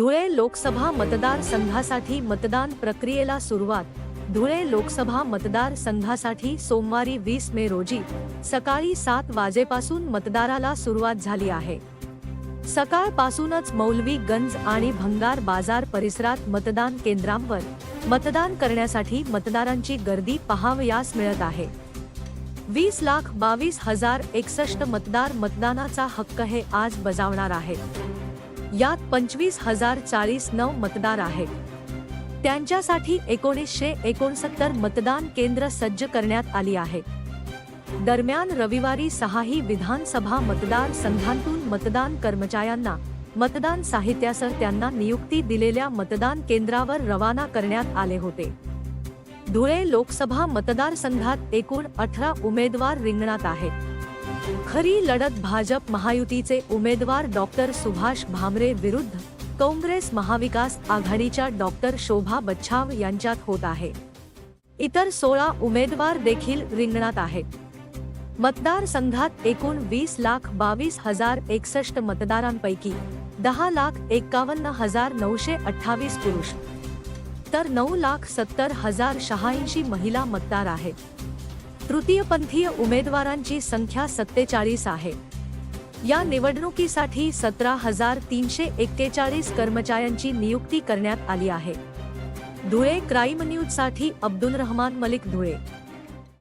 धुळे लोकसभा मतदार संघासाठी मतदान प्रक्रियेला सुरुवात. धुळे लोकसभा मतदार संघासाठी सोमवारी वीस मे रोजी सकाळी सात वाजेपासून मतदाराला सुरुवात झाली आहे. सकाळपासूनच मौलवी गंज आणि भंगार बाजार परिसरात मतदान केंद्रांवर मतदान करण्यासाठी मतदारांची गर्दी पहावयास मिळत आहे. वीस लाख बावीस हजार एकसष्ट मतदार मतदानाचा हक्क हे आज बजावणार आहेत. यात पंचवीस हजार चाळीस नऊ मतदार आहेत. त्यांच्यासाठी एकोणीसशे एकोणसत्तर मतदान केंद्र सज्ज करण्यात आली आहे. दरम्यान रविवारी सहाही विधानसभा मतदार संघांतून मतदान कर्मचाऱ्यांना मतदान साहित्यासह त्यांना नियुक्ती दिलेल्या मतदान केंद्रावर रवाना करण्यात आले होते. धुळे लोकसभा मतदारसंघात एकूण अठरा उमेदवार रिंगणात आहेत. खरी लढत भाजप महायुतीचे उमेदवार डॉक्टर सुभाष भामरे विरुद्ध काँग्रेस महाविकास आघाडीच्या डॉक्टर शोभा बच्छाव यांच्यात होत आहे. इतर सोळा उमेदवार देखील रिंगणात आहेत. मतदारसंघात एकूण वीस लाख बावीस हजार एकसष्ट मतदारांपैकी दहा लाख एकावन्न हजार नऊशे अठ्ठावीस पुरुष तर नऊ लाख सत्तर हजार शहाऐंशी महिला मतदार आहेत. तृतीयपंथीय उमेदवारांची संख्या सत्तेचाळीस आहे. या निवडणुकीसाठी सतरा हजार तीनशे एक्केचाळीस कर्मचाऱ्यांची नियुक्ती करण्यात आली आहे. धुळे क्राईम न्यूजसाठी अब्दुल रहमान मलिक धुळे.